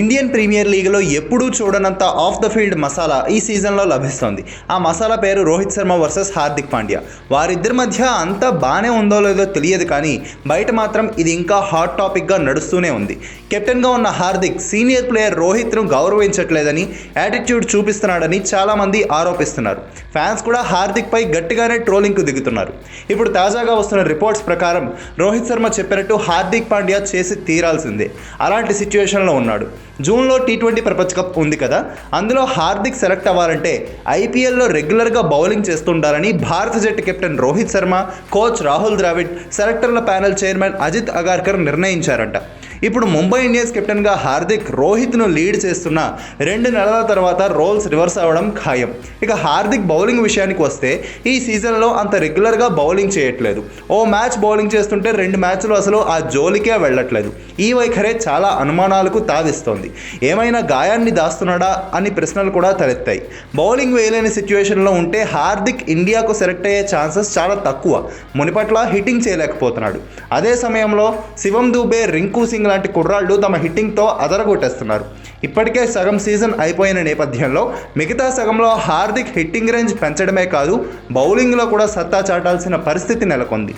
Indian premier లీగ్లో ఎప్పుడూ చూడనంత ఆఫ్ ద ఫీల్డ్ మసాలా ఈ సీజన్లో లభిస్తోంది. ఆ మసాలా పేరు రోహిత్ శర్మ వర్సెస్ హార్దిక్ పాండ్యా. వారిద్దరి మధ్య అంతా బాగానే ఉందో లేదో తెలియదు కానీ బయట మాత్రం ఇది ఇంకా హాట్ టాపిక్గా నడుస్తూనే ఉంది. కెప్టెన్గా ఉన్న హార్దిక్ సీనియర్ ప్లేయర్ రోహిత్ను గౌరవించట్లేదని యాటిట్యూడ్ చూపిస్తున్నాడని చాలామంది ఆరోపిస్తున్నారు. ఫ్యాన్స్ కూడా హార్దిక్పై గట్టిగానే ట్రోలింగ్కు దిగుతున్నారు. ఇప్పుడు తాజాగా వస్తున్న రిపోర్ట్స్ ప్రకారం రోహిత్ శర్మ చెప్పినట్టు హార్దిక్ పాండ్యా చేసి తీరాల్సిందే. అలాంటి సిచ్యువేషన్లో ఉన్నాడు. జూన్లో టీ ట్వంటీ ప్రపంచ కప్ ఉంది కదా. అందులో హార్దిక్ సెలెక్ట్ అవ్వాలంటే ఐపీఎల్లో రెగ్యులర్గా బౌలింగ్ చేస్తుండాలని భారత జట్టు కెప్టెన్ రోహిత్ శర్మ కోచ్ రాహుల్ ద్రావిడ్ సెలెక్టర్ల ప్యానెల్ చైర్మన్ అజిత్ అగార్కర్ నిర్ణయించారంట. ఇప్పుడు ముంబై ఇండియన్స్ కెప్టెన్గా హార్దిక్ రోహిత్ను లీడ్ చేస్తున్న రెండు నెలల తర్వాత రోల్స్ రివర్స్ అవ్వడం ఖాయం. ఇక హార్దిక్ బౌలింగ్ విషయానికి వస్తే ఈ సీజన్లో అంత రెగ్యులర్గా బౌలింగ్ చేయట్లేదు. ఓ మ్యాచ్ బౌలింగ్ చేస్తుంటే రెండు మ్యాచ్లు అసలు ఆ జోలికే వెళ్ళట్లేదు. ఈ వైఖరే చాలా అనుమానాలకు తావిస్తోంది. ఏమైనా గాయాన్ని దాస్తున్నాడా అని ప్రశ్నలు కూడా తలెత్తాయి. బౌలింగ్ వేయలేని సిచ్యువేషన్లో ఉంటే హార్దిక్ ఇండియాకు సెలెక్ట్ అయ్యే ఛాన్సెస్ చాలా తక్కువ. మునిపట్ల హిట్టింగ్ చేయలేకపోతున్నాడు. అదే సమయంలో శివం దూబే రింకు సింగ్ లాంటి కుర్రాళ్ళు తమ హిట్టింగ్తో అదరగొట్టేస్తున్నారు. ఇప్పటికే సగం సీజన్ అయిపోయిన నేపథ్యంలో మిగతా సగంలో హార్దిక్ హిట్టింగ్ రేంజ్ పెంచడమే కాదు బౌలింగ్లో కూడా సత్తా చాటాల్సిన పరిస్థితి నెలకొంది.